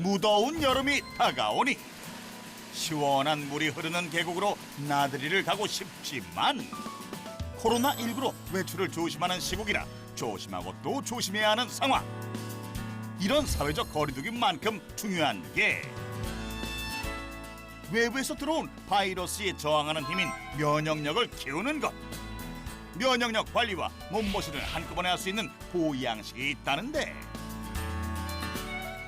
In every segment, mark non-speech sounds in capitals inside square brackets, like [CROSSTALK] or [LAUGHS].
무더운 여름이 다가오니 시원한 물이 흐르는 계곡으로 나들이를 가고 싶지만 코로나19로 외출을 조심하는 시국이라 조심하고 또 조심해야 하는 상황. 이런 사회적 거리두기만큼 중요한 게 외부에서 들어온 바이러스에 저항하는 힘인 면역력을 키우는 것. 면역력 관리와 몸보신을 한꺼번에 할 수 있는 보양식이 있다는데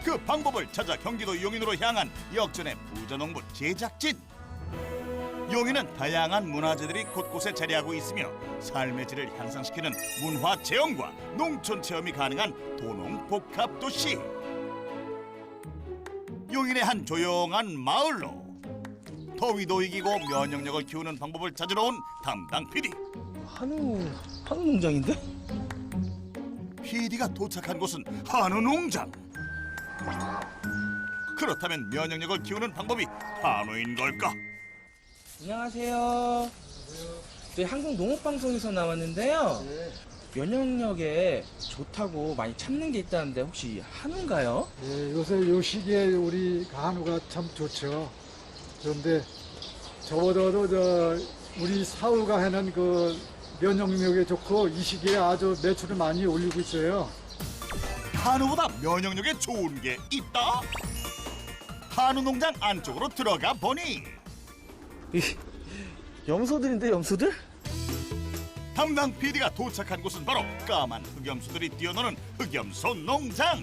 그 방법을 찾아 경기도 용인으로 향한 역전의 부자농부 제작진. 용인은 다양한 문화재들이 곳곳에 자리하고 있으며 삶의 질을 향상시키는 문화 체험과 농촌 체험이 가능한 도농 복합 도시. 용인의 한 조용한 마을로 더위도 이기고 면역력을 키우는 방법을 찾으러 온 담당 PD. 한우 한우 농장인데? PD가 도착한 곳은 한우 농장. 그렇다면 면역력을 키우는 방법이 한우인 걸까? 안녕하세요. 저희 한국 농업방송에서 나왔는데요. 면역력에 좋다고 많이 참는 게 있다는데 혹시 한우인가요? 예, 요새 요 시기에 우리 한우가 참 좋죠. 그런데 저보다도 저 우리 사우가 하는 그 면역력에 좋고 이 시기에 아주 매출을 많이 올리고 있어요. 한우보다 면역력에 좋은 게 있다? 한우 농장 안쪽으로 들어가 보니 이 염소들인데 염소들? 담당 PD가 도착한 곳은 바로 까만 흑염소들이 뛰어노는 흑염소 농장.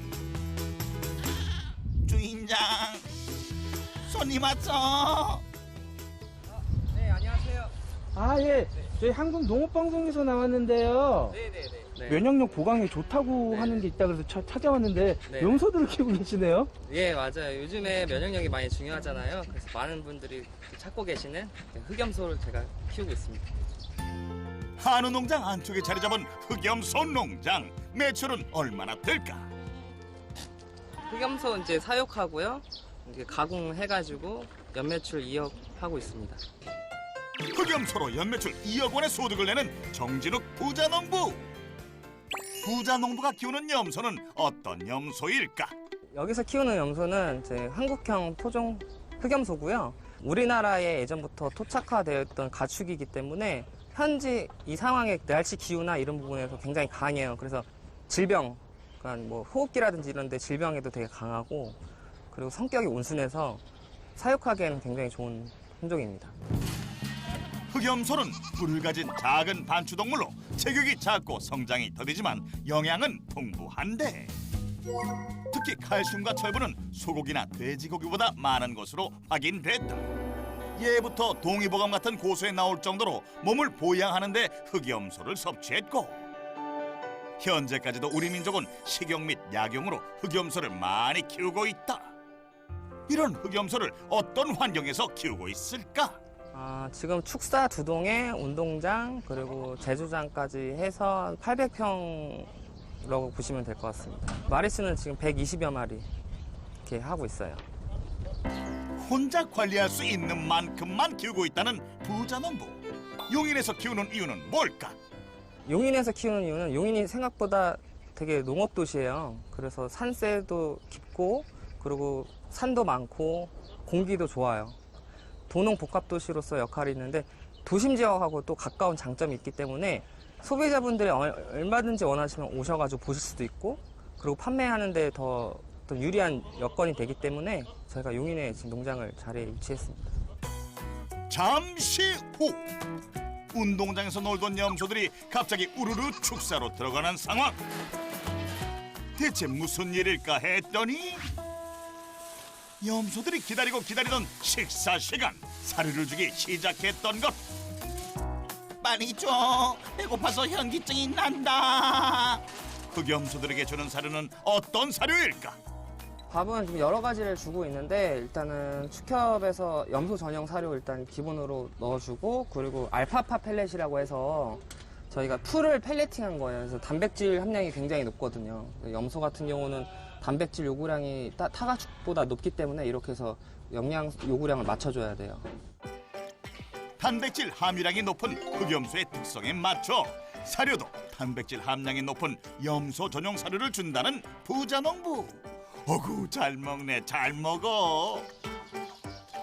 주인장, 손님 왔어. 네, 안녕하세요. 아 예. 저희 한국 농업방송에서 나왔는데요. 네네네. 네. 면역력 보강에 좋다고 네. 하는 게 있다 그래서 차- 찾아왔는데 네. 염소들을 키우고 계시네요. 예, 맞아요. 요즘에 면역력이 많이 중요하잖아요. 그래서 많은 분들이 찾고 계시는 흑염소를 제가 키우고 있습니다. 한우 농장 안쪽에 자리 잡은 흑염소 농장 매출은 얼마나 될까? 흑염소 이제 사육하고요. 이제 가공해가지고 연매출 2억 하고 있습니다. 흑염소로 연매출 2억 원의 소득을 내는 정진욱 부자 농부. 부자 농부가 키우는 염소는 어떤 염소일까? 여기서 키우는 염소는 이제 한국형 토종 흑염소고요. 우리나라에 예전부터 토착화되어 있던 가축이기 때문에 현지 이 상황에 날씨 기후나 이런 부분에서 굉장히 강해요. 그래서 질병, 그러니까 뭐 호흡기라든지 이런 데 질병에도 되게 강하고 그리고 성격이 온순해서 사육하기에는 굉장히 좋은 품종입니다. 흑염소는 뿔을 가진 작은 반추동물로 체격이 작고 성장이 더디지만 영양은 풍부한데 특히 칼슘과 철분은 소고기나 돼지고기보다 많은 것으로 확인됐다. 예부터 동의보감 같은 고소에 나올 정도로 몸을 보양하는 데 흑염소를 섭취했고 현재까지도 우리 민족은 식용 및 약용으로 흑염소를 많이 키우고 있다. 이런 흑염소를 어떤 환경에서 키우고 있을까? 아, 지금 축사 두 동에 운동장 그리고 제주장까지 해서 800평이라고 보시면 될 것 같습니다. 마리수는 지금 120여 마리 이렇게 하고 있어요. 혼자 관리할 수 있는 만큼만 키우고 있다는 부자 농부. 용인에서 키우는 이유는 뭘까? 용인에서 키우는 이유는 용인이 생각보다 되게 농업 도시예요. 그래서 산세도 깊고 그리고 산도 많고 공기도 좋아요. 도농 복합 도시로서 역할이 있는데 도심 지역하고 또 가까운 장점이 있기 때문에 소비자분들이 얼- 얼마든지 원하시면 오셔가지고 보실 수도 있고 그리고 판매하는데 더, 더 유리한 여건이 되기 때문에 저희가 용인에 지금 농장을 자리에 위치했습니다. 잠시 후 운동장에서 놀던 염소들이 갑자기 우르르 축사로 들어가는 상황. 대체 무슨 일일까 했더니 염소들이 기다리고 기다리던 식사 시간 사료를 주기 시작했던 것. 빨리 줘. 배고파서 현기증이 난다. 흑염소들에게 주는 사료는 어떤 사료일까? 밥은 좀 여러 가지를 주고 있는데 일단은 축협에서 염소 전용 사료 일단 기본으로 넣어주고 그리고 알파파 펠렛이라고 해서 저희가 풀을 펠레팅한 거예요. 그래서 단백질 함량이 굉장히 높거든요. 염소 같은 경우는 단백질 요구량이 타- 타가축보다 높기 때문에 이렇게 해서 영양 요구량을 맞춰줘야 돼요. 단백질 함유량이 높은 흑염소의 특성에 맞춰 사료도 단백질 함량이 높은 염소 전용 사료를 준다는 부자 농부. 어구 잘 먹네 잘 먹어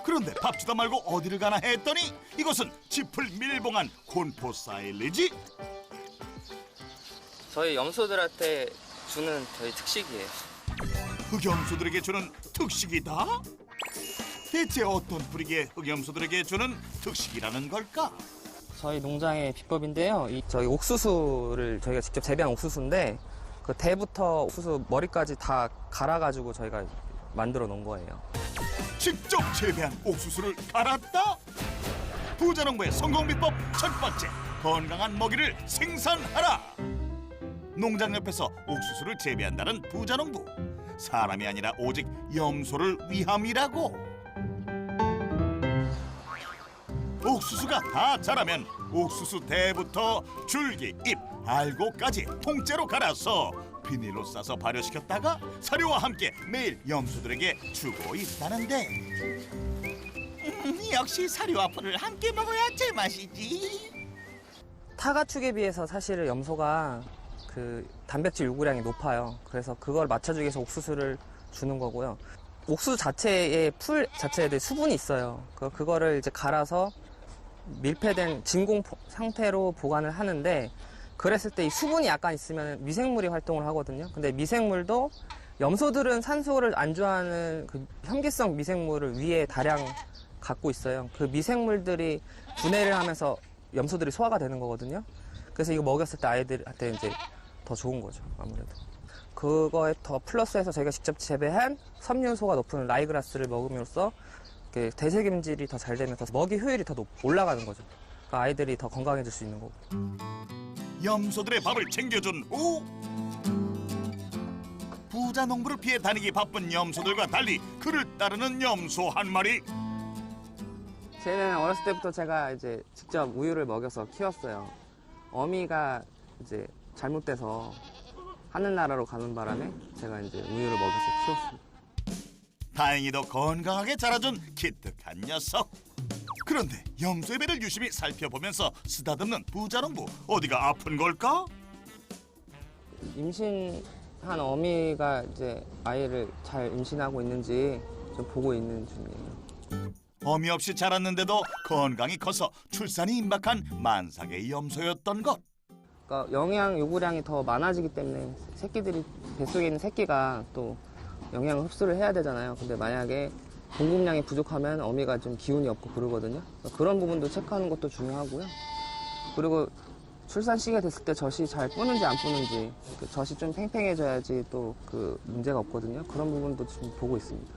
그런데 밥 주다 말고 어디를 가나 했더니 이것은 짚을 밀봉한 곤포 사일리지 저희 염소들한테 주는 저희 특식이에요. 흑염소들에게 주는 특식이다? 대체 어떤 뿌리기에 흑염소들에게 주는 특식이라는 걸까? 저희 농장의 비법인데요. 이 저희 옥수수를 저희가 직접 재배한 옥수수인데 그 대부터 옥수수 머리까지 다 갈아가지고 저희가 만들어 놓은 거예요. 직접 재배한 옥수수를 갈았다? 부자농부의 성공 비법 첫 번째 건강한 먹이를 생산하라 농장 옆에서 옥수수를 재배한다는 부자 농부. 사람이 아니라 오직 염소를 위함이라고. 옥수수가 다 자라면 옥수수 대부터 줄기, 잎, 알곡까지 통째로 갈아서 비닐로 싸서 발효시켰다가 사료와 함께 매일 염소들에게 주고 있다는데. 음, 역시 사료와 풀을 함께 먹어야 제맛이지. 타 가축에 비해서 사실은 염소가 그 단백질 요구량이 높아요. 그래서 그걸 맞춰주기 위해서 옥수수를 주는 거고요. 옥수수 자체에 풀 자체에 대해 수분이 있어요. 그 그거를 이제 갈아서 밀폐된 진공 포- 상태로 보관을 하는데 그랬을 때 이 수분이 약간 있으면 미생물이 활동을 하거든요. 근데 미생물도 염소들은 산소를 안 좋아하는 그 현기성 미생물을 위에 다량 갖고 있어요. 그 미생물들이 분해를 하면서 염소들이 소화가 되는 거거든요. 그래서 이거 먹였을 때 아이들한테 이제 더 좋은 거죠. 아무래도. 그거에 더 플러스해서 저희가 직접 재배한 섬유소가 높은 라이그라스를 먹음으로써 그 대세김질이 더 잘 되면서 먹이 효율이 더 높- 올라가는 거죠. 그러니까 아이들이 더 건강해질 수 있는 거고. 염소들의 밥을 챙겨준 후 부자 농부를 피해 다니기 바쁜 염소들과 달리 그를 따르는 염소 한 마리 쟤는 어렸을 때부터 제가 이제 직접 우유를 먹여서 키웠어요. 어미가 이제 잘못돼서 하늘나라로 가는 바람에 제가 이제 우유를 먹여서 키웠습니다. 다행히도 건강하게 자라준 기특한 녀석. 그런데 염소의 배를 유심히 살펴보면서 쓰다듬는 부자농부 어디가 아픈 걸까? 임신한 어미가 이제 아이를 잘 임신하고 있는지 좀 보고 있는 중이에요. 어미 없이 자랐는데도 건강이 커서 출산이 임박한 만삭의 염소였던 것. 그러니까 영양 요구량이 더 많아지기 때문에 새끼들이 뱃속에 있는 새끼가 또 영양을 흡수를 해야 되잖아요. 근데 만약에 공급량이 부족하면 어미가 좀 기운이 없고 그러거든요. 그런 부분도 체크하는 것도 중요하고요. 그리고 출산 시기가 됐을 때 젖이 잘 뿌는지 안 뿌는지 그 젖이 좀 팽팽해져야지 또 그 문제가 없거든요. 그런 부분도 지금 보고 있습니다.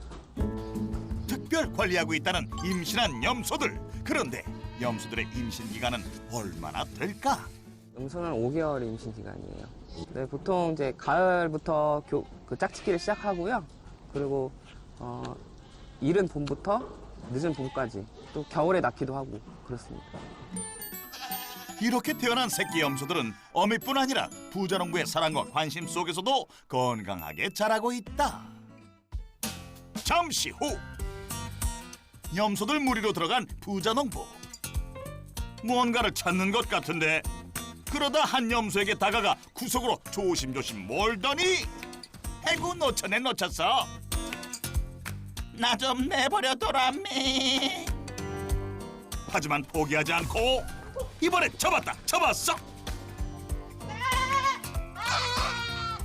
특별 관리하고 있다는 임신한 염소들. 그런데 염소들의 임신 기간은 얼마나 될까? 염소는 5개월 임신 기간이에요. 네, 보통 이제 가을부터 교- 그 짝짓기를 시작하고요. 그리고 어, 이른 봄부터 늦은 봄까지 또 겨울에 낳기도 하고 그렇습니다. 이렇게 태어난 새끼 염소들은 어미뿐 아니라 부자농부의 사랑과 관심 속에서도 건강하게 자라고 있다. 잠시 후 염소들 무리로 들어간 부자농부 무언가를 찾는 것 같은데 그러다 한 염소에게 다가가 구석으로 조심조심 몰더니 해구 놓쳤네 놓쳤어. 나 좀 내버려 둬라미 하지만 포기하지 않고 이번엔 잡았다 잡았어.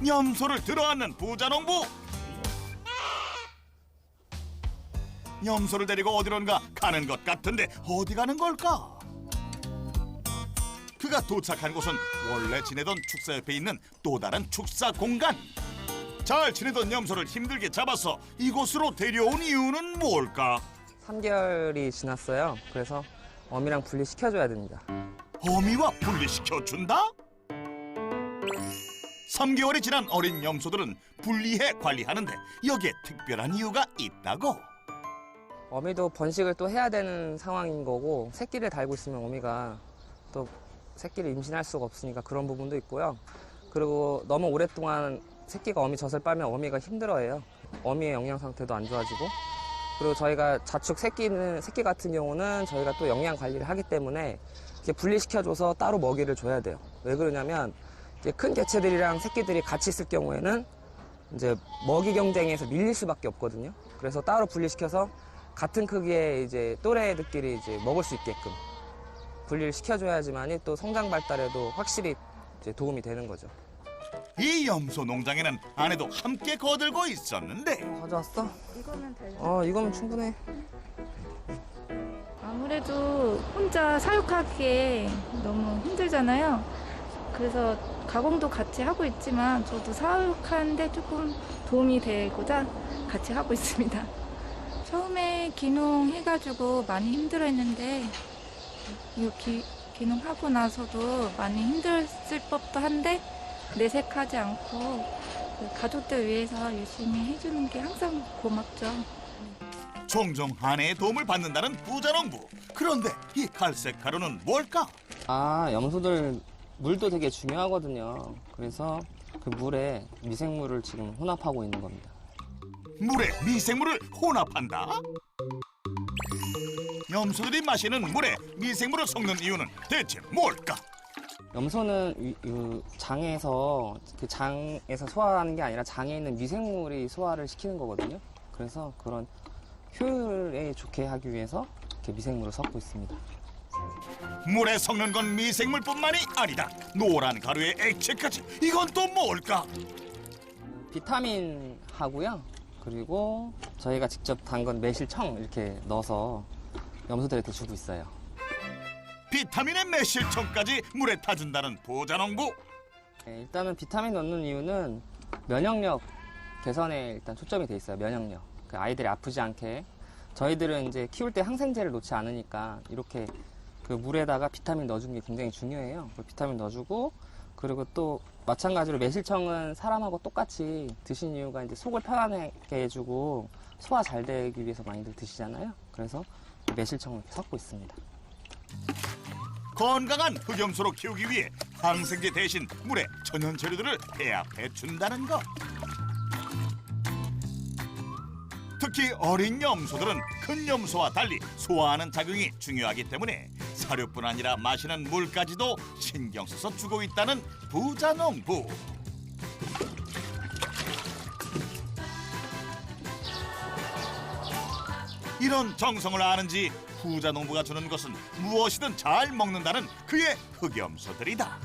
염소를 들어앉는 부자 농부. 염소를 데리고 어디론가 가는 것 같은데 어디 가는 걸까 그가 도착한 곳은 원래 지내던 축사 옆에 있는 또 다른 축사 공간 잘 지내던 염소를 힘들게 잡아서 이곳으로 데려온 이유는 뭘까 3개월이 지났어요. 그래서 어미랑 분리시켜줘야 됩니다. 어미와 분리시켜준다? 3개월이 지난 어린 염소들은 분리해 관리하는데 여기에 특별한 이유가 있다고 어미도 번식을 또 해야 되는 상황인 거고 새끼를 달고 있으면 어미가 또 새끼를 임신할 수가 없으니까 그런 부분도 있고요. 그리고 너무 오랫동안 새끼가 어미 젖을 빨면 어미가 힘들어해요. 어미의 영양 상태도 안 좋아지고 그리고 저희가 자축 새끼는 새끼 같은 경우는 저희가 또 영양 관리를 하기 때문에 이렇게 분리시켜줘서 따로 먹이를 줘야 돼요. 왜 그러냐면 큰 개체들이랑 새끼들이 같이 있을 경우에는 이제 먹이 경쟁에서 밀릴 수밖에 없거든요. 그래서 따로 분리시켜서 같은 크기의 이제 또래들끼리 이제 먹을 수 있게끔 분리를 시켜줘야지만이 또 성장 발달에도 확실히 이제 도움이 되는 거죠. 이 염소 농장에는 아내도 함께 거들고 있었는데 가져왔어? 이거면 되죠. 어, 이거면 충분해. 아무래도 혼자 사육하기에 너무 힘들잖아요. 그래서 가공도 같이 하고 있지만 저도 사육하는데 조금 도움이 되고자 같이 하고 있습니다. 처음에 기농 해가지고 많이 힘들어했는데 이 기, 기농하고 나서도 많이 힘들었을 법도 한데 내색하지 않고 그 가족들 위해서 열심히 해주는 게 항상 고맙죠. 종종 아내의 도움을 받는다는 부자농부. 그런데 이 갈색 가루는 뭘까? 아, 염소들 물도 되게 중요하거든요. 그래서 그 물에 미생물을 지금 혼합하고 있는 겁니다. 물에 미생물을 혼합한다? 염소들이 마시는 물에 미생물을 섞는 이유는 대체 뭘까? 염소는 이 장에서 그 장에서 소화하는 게 아니라 장에 있는 미생물이 소화를 시키는 거거든요. 그래서 그런 효율에 좋게 하기 위해서 이렇게 미생물을 섞고 있습니다. 물에 섞는 건 미생물뿐만이 아니다. 노란 가루에 액체까지. 이건 또 뭘까? 비타민 하고요. 그리고 저희가 직접 담근 매실청 이렇게 넣어서 염소들한테 주고 있어요. 비타민의 매실청까지 물에 타준다는 부자농부. 네, 일단은 비타민 넣는 이유는 면역력 개선에 일단 초점이 돼 있어요. 면역력. 그 아이들이 아프지 않게. 저희들은 이제 키울 때 항생제를 놓지 않으니까 이렇게 그 물에다가 비타민 넣어주는 게 굉장히 중요해요. 그 비타민 넣어주고 그리고 또 마찬가지로 매실청은 사람하고 똑같이 드신 이유가 이제 속을 편안하게 해주고 소화 잘 되기 위해서 많이들 드시잖아요. 그래서 매실청을 섞고 있습니다. 건강한 흑염소로 키우기 위해 항생제 대신 물에 천연 재료들을 배합해 준다는 것. 특히 어린 염소들은 큰 염소와 달리 소화하는 작용이 중요하기 때문에 사료뿐 아니라 마시는 물까지도 신경 써서 주고 있다는 부자 농부. 이런 정성을 아는지 부자농부가 주는 것은 무엇이든 잘 먹는다는 그의 흑염소들이다.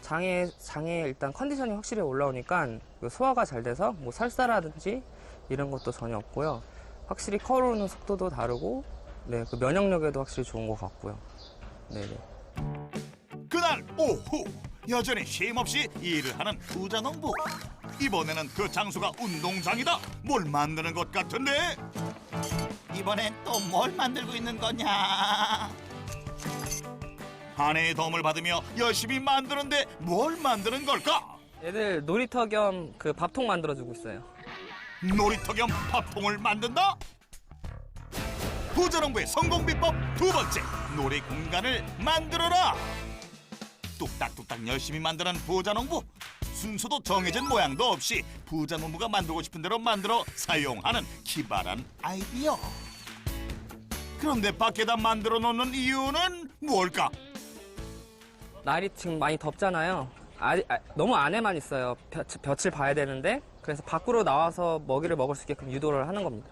장에 장에 일단 컨디션이 확실히 올라오니까 그 소화가 잘 돼서 뭐 설사라든지 이런 것도 전혀 없고요. 확실히 커오르는 속도도 다르고 네, 그 면역력에도 확실히 좋은 것 같고요. 네, 네. 그날 오후 여전히 쉼없이 일을 하는 부자 농부. 이번에는 그 장소가 운동장이다. 뭘 만드는 것 같은데? 이번엔 또 뭘 만들고 있는 거냐? 아내의 도움을 받으며 열심히 만드는데 뭘 만드는 걸까? 애들 놀이터 겸 그 밥통 만들어 주고 있어요. 놀이터 겸 밥통을 만든다? 부자농부의 성공 비법 두 번째 놀이 공간을 만들어라 뚝딱뚝딱 열심히 만드는 부자 농부 순서도 정해진 모양도 없이 부자 농부가 만들고 싶은 대로 만들어 사용하는 기발한 아이디어 그런데 밖에다 만들어 놓는 이유는 뭘까? 날이 지금 많이 덥잖아요. 아, 아, 너무 안에만 있어요. 볕, 볕을 봐야 되는데 그래서 밖으로 나와서 먹이를 먹을 수 있게끔 유도를 하는 겁니다.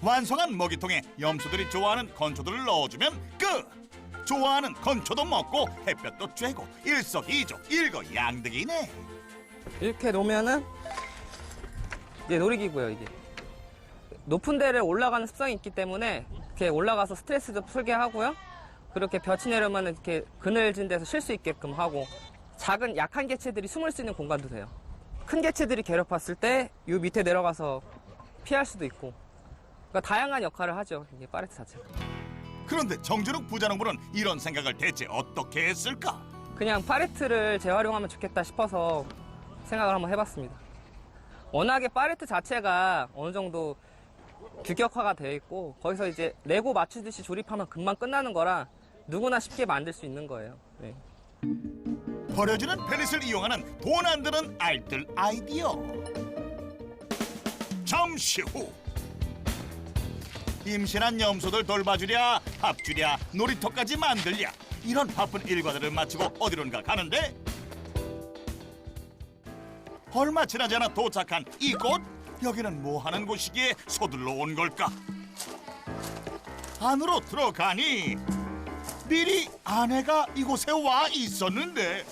완성한 먹이통에 염소들이 좋아하는 건초들을 넣어주면 끝! 좋아하는 건초도 먹고 햇볕도 쬐고 일석이조 일거양득이네. 이렇게 놓으면은 이제 놀이기구예요 이게. 높은 데를 올라가는 습성이 있기 때문에 이렇게 올라가서 스트레스도 풀게 하고요. 그렇게 볕이 내려면 이렇게 그늘진 데서 쉴 수 있게끔 하고 작은 약한 개체들이 숨을 수 있는 공간도 돼요. 큰 개체들이 괴롭혔을 때 이 밑에 내려가서 피할 수도 있고. 그러니까 다양한 역할을 하죠 이게 파레트 자체가 그런데 정준욱 부자농부는 이런 생각을 대체 어떻게 했을까? 그냥 파레트를 재활용하면 좋겠다 싶어서 생각을 한번 해봤습니다. 워낙에 파레트 자체가 어느 정도 규격화가 되어 있고 거기서 이제 레고 맞추듯이 조립하면 금방 끝나는 거라 누구나 쉽게 만들 수 있는 거예요. 네. 버려지는 펠릿을 이용하는 돈 안 드는 알뜰 아이디어 잠시 후 임신한 염소들 돌봐주랴 밥 주랴 놀이터까지 만들랴. 이런 바쁜 일과들을 마치고 어디론가 가는데? 얼마 지나지 않아 도착한 이곳? 여기는 뭐 하는 곳이기에 서둘러 온 걸까? 안으로 들어가니 미리 아내가 이곳에 와 있었는데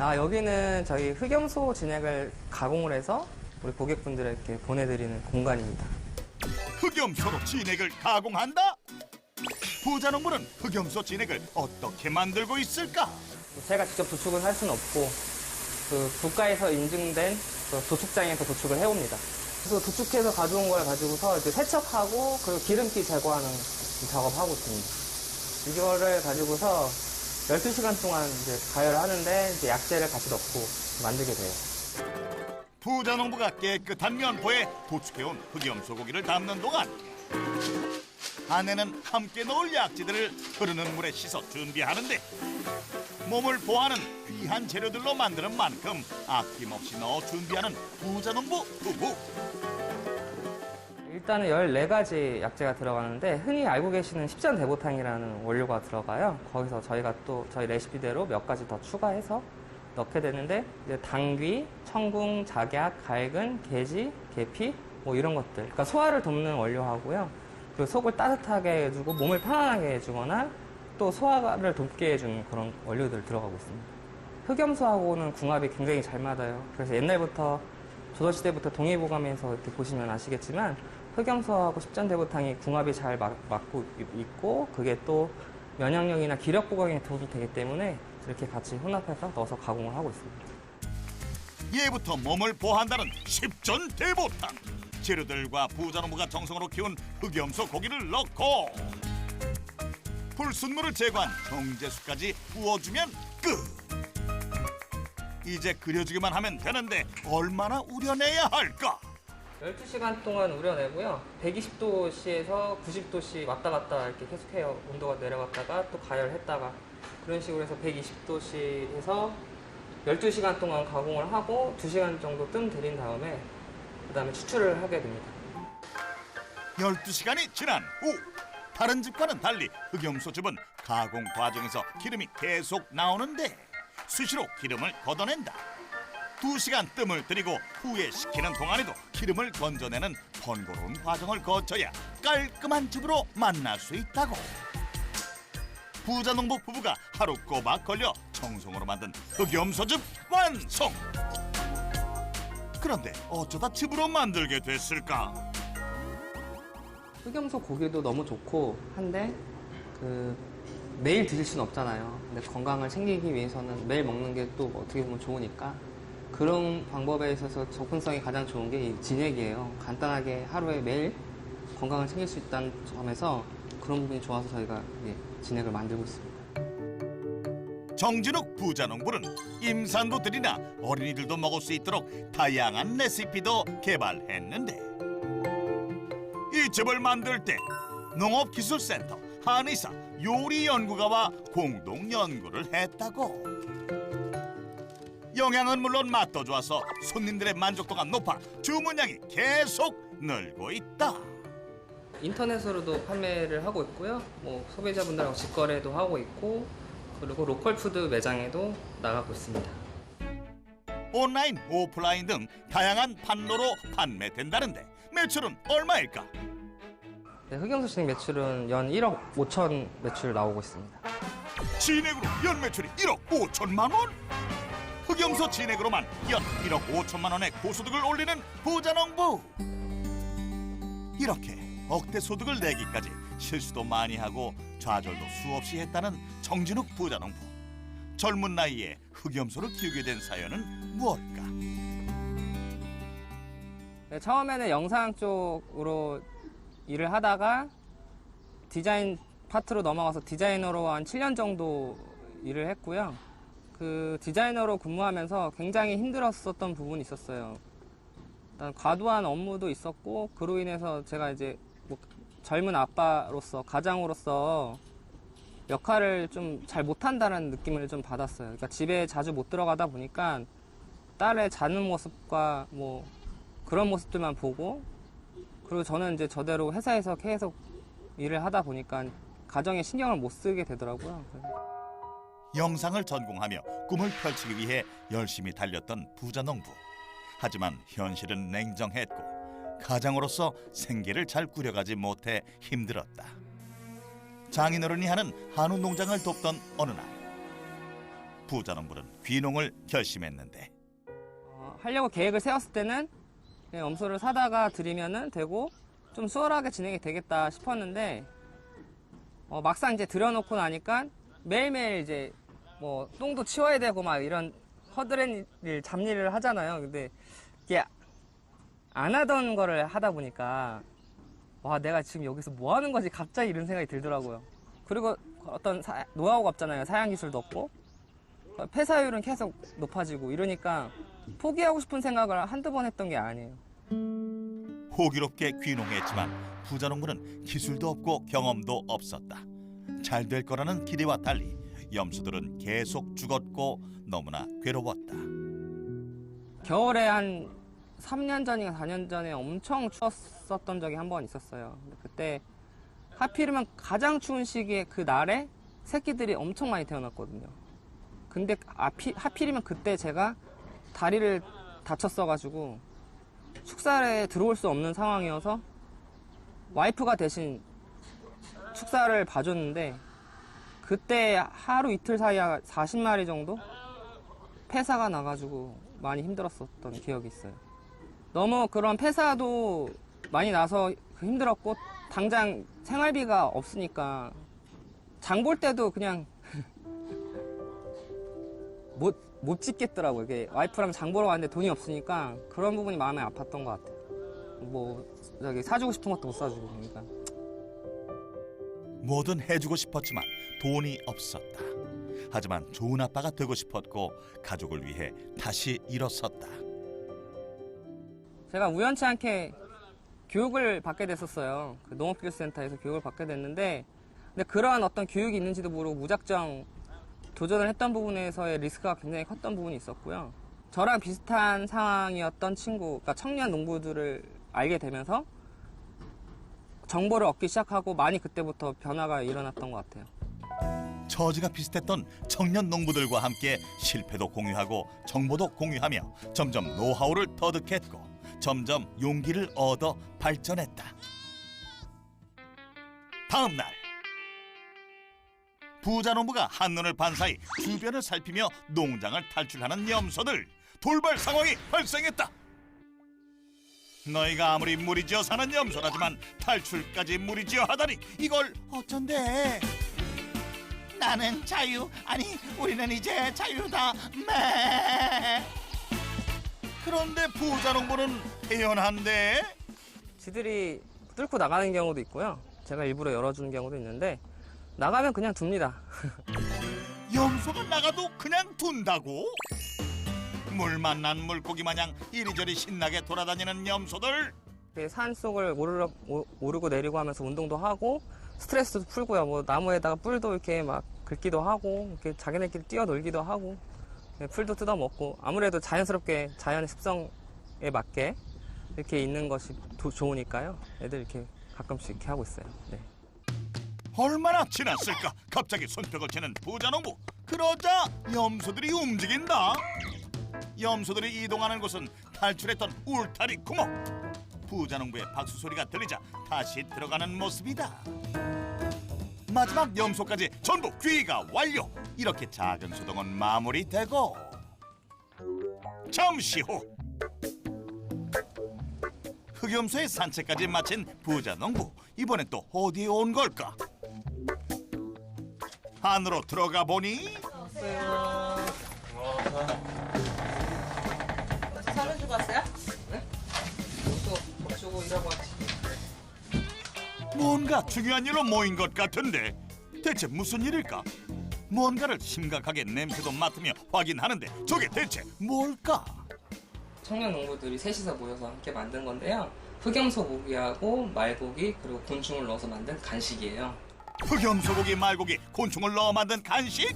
아 여기는 저희 흑염소 진액을 가공을 해서 우리 고객분들에게 보내드리는 공간입니다. 흑염소로 진액을 가공한다? 부자농부는 흑염소 진액을 어떻게 만들고 있을까? 제가 직접 도축은 할 수는 없고 그 국가에서 인증된 그 도축장에서 도축을 해옵니다. 그래서 도축해서 가져온 걸 가지고서 이제 세척하고 그리고 기름기 제거하는 작업하고 있습니다. 이거를 가지고서 12시간 동안 이제 가열을 하는데 이제 약재를 같이 넣고 만들게 돼요. 부자 농부가 깨끗한 면포에 도축해온 흑염 소 고기를 담는 동안 아내는 함께 넣을 약재들을 흐르는 물에 씻어 준비하는데 몸을 보하는 귀한 재료들로 만드는 만큼 아낌없이 넣어 준비하는 부자 농부 부부 일단은 14가지 약재가 들어가는데 흔히 알고 계시는 십전 대보탕이라는 원료가 들어가요. 거기서 저희가 또 저희 레시피대로 몇 가지 더 추가해서 넣게 되는데 이제 당귀, 청궁, 작약, 갈근, 계지, 계피 뭐 이런 것들. 그러니까 소화를 돕는 원료하고요. 그리고 속을 따뜻하게 해주고 몸을 편안하게 해주거나 또 소화를 돕게 해주는 그런 원료들 들어가고 있습니다. 흑염소하고는 궁합이 굉장히 잘 맞아요. 그래서 옛날부터 조선시대부터 동의보감에서 이렇게 보시면 아시겠지만 흑염소하고 십전대보탕이 궁합이 잘 맞, 맞고 있고 그게 또 면역력이나 기력 보강에 도움이 되기 때문에 이렇게 같이 혼합해서 넣어서 가공을 하고 있습니다. 예부터 몸을 보한다는 십전대보탕. 재료들과 부자농부가 정성으로 키운 흑염소 고기를 넣고 불순물을 제거한 정제수까지 부어주면 끝. 이제 끓여주기만 하면 되는데 얼마나 우려내야 할까 12시간 동안 우려내고요. 120도씨에서 90도씨 왔다 갔다 이렇게 계속해요. 온도가 내려갔다가 또 가열했다가 그런 식으로 해서 120도씨에서 12시간 동안 가공을 하고 2시간 정도 뜸 들인 다음에 그 다음에 추출을 하게 됩니다. 12시간이 지난 후 다른 집과는 달리 흑염소 즙은 가공 과정에서 기름이 계속 나오는데 수시로 기름을 걷어낸다. 2시간 뜸을 들이고 식히는 동안에도 기름을 건져내는 번거로운 과정을 거쳐야 깔끔한 즙으로 만날 수 있다고. 부자 농부 부부가 하루 꼬박 걸려 정성으로 만든 흑염소즙 완성! 그런데 어쩌다 즙으로 만들게 됐을까? 흑염소 고기도 너무 좋고 한데 그 매일 드실 수는 없잖아요. 근데 건강을 챙기기 위해서는 매일 먹는 게 또 어떻게 보면 좋으니까 그런 방법에 있어서 접근성이 가장 좋은 게이 진액이에요. 간단하게 하루에 매일 건강을 챙길 수 있다는 점에서 그런 부분이 좋아서 저희가 예, 진액을 만들고 있습니다. 정진욱 부자농부는 임산부들이나 어린이들도 먹을 수 있도록 다양한 레시피도 개발했는데 이 즙을 만들 때 농업기술센터 한의사 요리연구가와 공동 연구를 했다고 영양은 물론 맛도 좋아서 손님들의 만족도가 높아 주문량이 계속 늘고 있다 인터넷으로도 판매를 하고 있고요. 뭐 소비자분들하고 직거래도 하고 있고 그리고 로컬 푸드 매장에도 나가고 있습니다. 온라인, 오프라인 등 다양한 판로로 판매된다는데 매출은 얼마일까? 네, 진액 매출은 연 1억 5천 매출 나오고 있습니다. 진액으로 연 매출이 1억 5천만 원? 흑염소 진액으로만 연 1억 5천만 원의 고소득을 올리는 부자농부. 이렇게 억대 소득을 내기까지 실수도 많이 하고 좌절도 수없이 했다는 정진욱 부자농부. 젊은 나이에 흑염소를 키우게 된 사연은 무엇일까? 네, 처음에는 영상 쪽으로 일을 하다가 디자인 파트로 넘어가서 디자이너로 한 7년 정도 일을 했고요. 그 디자이너로 근무하면서 굉장히 힘들었었던 부분이 있었어요. 일단 과도한 업무도 있었고 그로 인해서 제가 이제 뭐 젊은 아빠로서 가장으로서 역할을 좀 잘 못한다는 느낌을 좀 받았어요. 그러니까 집에 자주 못 들어가다 보니까 딸의 자는 모습과 뭐 그런 모습들만 보고 그리고 저는 이제 저대로 회사에서 계속 일을 하다 보니까 가정에 신경을 못 쓰게 되더라고요. 영상을 전공하며 꿈을 펼치기 위해 열심히 달렸던 부자 농부. 하지만 현실은 냉정했고 가장으로서 생계를 잘 꾸려가지 못해 힘들었다. 장인어른이 하는 한우 농장을 돕던 어느 날 부자 농부는 귀농을 결심했는데 어, 하려고 계획을 세웠을 때는 염소를 사다가 들이면은 되고 좀 수월하게 진행이 되겠다 싶었는데 어, 막상 이제 들여놓고 나니까 매일매일 이제 뭐 똥도 치워야 되고 막 이런 허드렛 일 잡일을 하잖아요. 근데 이게 안 하던 거를 하다 보니까 와 내가 지금 여기서 뭐 하는 거지 갑자기 이런 생각이 들더라고요. 그리고 어떤 사- 노하우가 없잖아요. 사양 기술도 없고 폐사율은 계속 높아지고 이러니까 포기하고 싶은 생각을 한두 번 했던 게 아니에요. 호기롭게 귀농했지만 부자 농부는 기술도 없고 경험도 없었다. 잘 될 거라는 기대와 달리 염소들은 계속 죽었고 너무나 괴로웠다. 겨울에 한 3년 전인가 4년 전에 엄청 추웠었던 적이 한 번 있었어요. 그때 하필이면 가장 추운 시기에 그 날에 새끼들이 엄청 많이 태어났거든요. 근데 하필, 하필이면 그때 제가 다리를 다쳤어가지고 축사에 들어올 수 없는 상황이어서 와이프가 대신 축사를 봐줬는데 그때 하루 이틀 사이에 40마리 정도 폐사가 나가지고 많이 힘들었었던 기억이 있어요. 너무 그런 폐사도 많이 나서 힘들었고 당장 생활비가 없으니까 장 볼 때도 그냥 [LAUGHS] 못, 못 짓겠더라고요. 이게 와이프랑 장 보러 갔는데 돈이 없으니까 그런 부분이 마음에 아팠던 것 같아요. 뭐 저기 사주고 싶은 것도 못 사주고 그러니까. 뭐든 해주고 싶었지만 돈이 없었다. 하지만 좋은 아빠가 되고 싶었고 가족을 위해 다시 일어섰다. 제가 우연치 않게 교육을 받게 됐었어요. 그 농업기술센터에서 교육을 받게 됐는데, 근데 그러한 어떤 교육이 있는지도 모르고 무작정 도전을 했던 부분에서의 리스크가 굉장히 컸던 부분이 있었고요. 저랑 비슷한 상황이었던 친구, 그러니까 청년 농부들을 알게 되면서 정보를 얻기 시작하고 많이 그때부터 변화가 일어났던 것 같아요. 처지가 비슷했던 청년 농부들과 함께 실패도 공유하고 정보도 공유하며 점점 노하우를 터득했고 점점 용기를 얻어 발전했다. 다음 날 부자 농부가 한눈을 반 사이 주변을 살피며 농장을 탈출하는 염소들 돌발 상황이 발생했다. 너희가 아무리 무리지어 사는 염소라지만 탈출까지 무리지어 하다니 이걸 어쩐데? 나는 자유 아니 우리는 이제 자유다 매 그런데 부자 농부는 태연한데 지들이 뚫고 나가는 경우도 있고요. 제가 일부러 열어주는 경우도 있는데, 나가면 그냥 둡니다. [LAUGHS] 염소가 나가도 그냥 둔다고 물 만난 물고기 마냥 이리저리 신나게 돌아다니는 염소들 이렇게 산 속을 오르, 오- 오르고 내리고 하면서 운동도 하고 스트레스도 풀고요. 뭐 나무에다가 뿔도 이렇게 막 긁기도 하고 이렇게 자기네끼리 뛰어놀기도 하고 네, 풀도 뜯어먹고 아무래도 자연스럽게 자연의 습성에 맞게 이렇게 있는 것이 도- 좋으니까요. 애들 이렇게 가끔씩 이렇게 하고 있어요. 네. 얼마나 지났을까 갑자기 손뼉을 치는 부자 농부 그러자 염소들이 움직인다 염소들이 이동하는 곳은 탈출했던 울타리 구멍. 부자 농부의 박수 소리가 들리자 다시 들어가는 모습이다. 마지막 염소까지 전부 귀가 완료. 이렇게 작은 소동은 마무리되고. 잠시 후. 흑염소의 산책까지 마친 부자 농부 이번엔 또 어디에 온 걸까? 안으로 들어가 보니 사면 뭔가 중요한 일로 모인 것 같은데 대체 무슨 일일까? 뭔가를 심각하게 냄새도 맡으며 확인하는데 저게 대체 뭘까? 청년 농부들이 셋이서 모여서 함께 만든 건데요. 흑염소 고기하고 말고기 그리고 곤충을 넣어서 만든 간식이에요. 흑염소고기 말고기 곤충을 넣어 만든 간식?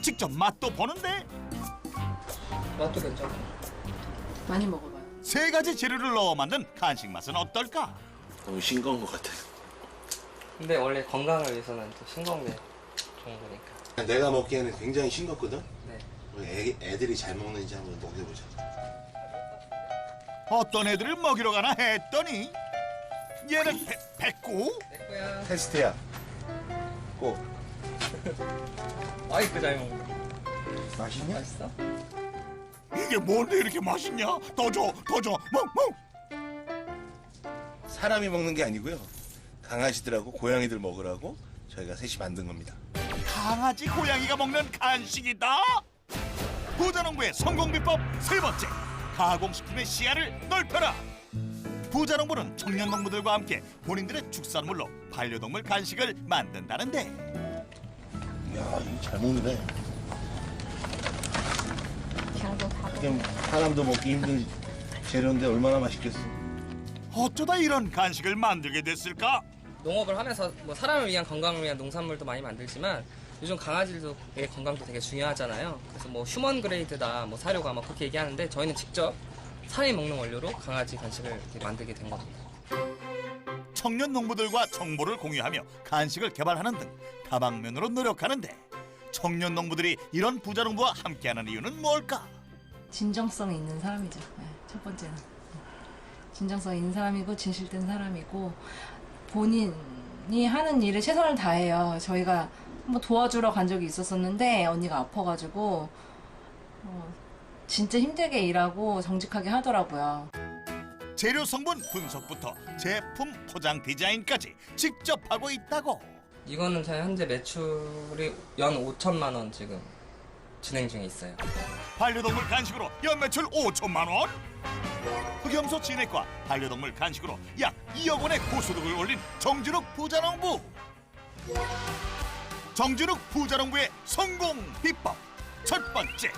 직접 맛도 보는데 맛도 괜찮고. 많이 먹어봐요. 세 가지 재료를 넣어 만든 간식 맛은 어떨까? 너무 싱거운 것 같아요. 근데 원래 건강을 위해서는 또 싱거운 게 좋은 거니까. 내가 먹기에는 굉장히 싱겁거든. 네. 우리 애, 애들이 잘 먹는지 한번 먹여보자. 어떤 애들을 먹이러 가나 했더니 얘는 배, 뱉고 내거야. 테스트야. 꼭. [LAUGHS] 아이 그잘 먹네. 맛있냐? 맛있어? 이게 뭔데 이렇게 맛있냐? 더 줘, 더 줘, 멍 멍. 사람이 먹는 게 아니고요. 강아지들하고 고양이들 먹으라고 저희가 셋이 만든 겁니다. 강아지 고양이가 먹는 간식이다. 부자농부의 성공 비법 세 번째 가공식품의 시야를 넓혀라. 부자농부는 청년 농부들과 함께 본인들의 축산물로 반려동물 간식을 만든다는데 이야, 이거 잘 먹네. 그냥 사람도 먹기 힘든 재료인데 얼마나 맛있겠어. 어쩌다 이런 간식을 만들게 됐을까? 농업을 하면서 뭐 사람을 위한 건강을 위한 농산물도 많이 만들지만 요즘 강아지들의 건강도 되게 중요하잖아요. 그래서 뭐 휴먼 그레이드다, 뭐 사료가 막 그렇게 얘기하는데 저희는 직접 사람이 먹는 원료로 강아지 간식을 만들게 된 겁니다. 청년 농부들과 정보를 공유하며 간식을 개발하는 등 다방면으로 노력하는데 청년 농부들이 이런 부자 농부와 함께하는 이유는 뭘까? 진정성 있는 사람이죠. 네, 첫 번째는 진정성 있는 사람이고 진실된 사람이고 본인이 하는 일에 최선을 다해요. 저희가 한번 도와주러 간 적이 있었었는데 언니가 아파가지고 어, 진짜 힘들게 일하고 정직하게 하더라고요. 재료 성분 분석부터 제품 포장 디자인까지 직접 하고 있다고. 이거는 저희 현재 매출이 연 5천만 원 지금 진행 중에 있어요. 반려동물 간식으로 연 매출 5천만 원. 흑염소 진액과 반려동물 간식으로 약 2억 원의 고소득을 올린 정준욱 부자농부. 정준욱 부자농부의 성공 비법 첫 번째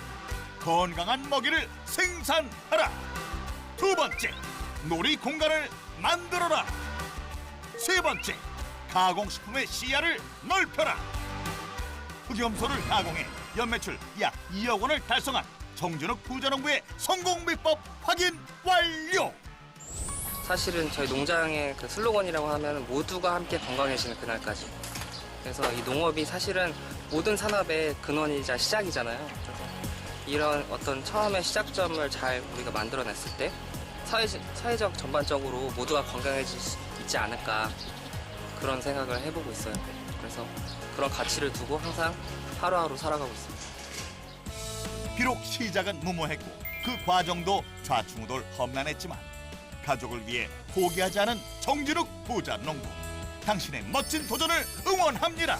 건강한 먹이를 생산하라. 두 번째 놀이 공간을 만들어라. 세 번째 가공식품의 시야를 넓혀라. 흑염소를 가공해 연매출 약 2억 원을 달성한 정준욱 부자농부의 성공 비법 확인 완료. 사실은 저희 농장의 그 슬로건이라고 하면 모두가 함께 건강해지는 그날까지. 그래서 이 농업이 사실은 모든 산업의 근원이자 시작이잖아요. 그래서 이런 어떤 처음의 시작점을 잘 우리가 만들어냈을 때 사회, 사회적 전반적으로 모두가 건강해질 수 있지 않을까 그런 생각을 해보고 있어요. 그래서 그런 가치를 두고 항상 하루하루 살아가고 있습니다. 비록 시작은 무모했고 그 과정도 좌충우돌 험난했지만 가족을 위해 포기하지 않은 정준욱 부자 농부 당신의 멋진 도전을 응원합니다.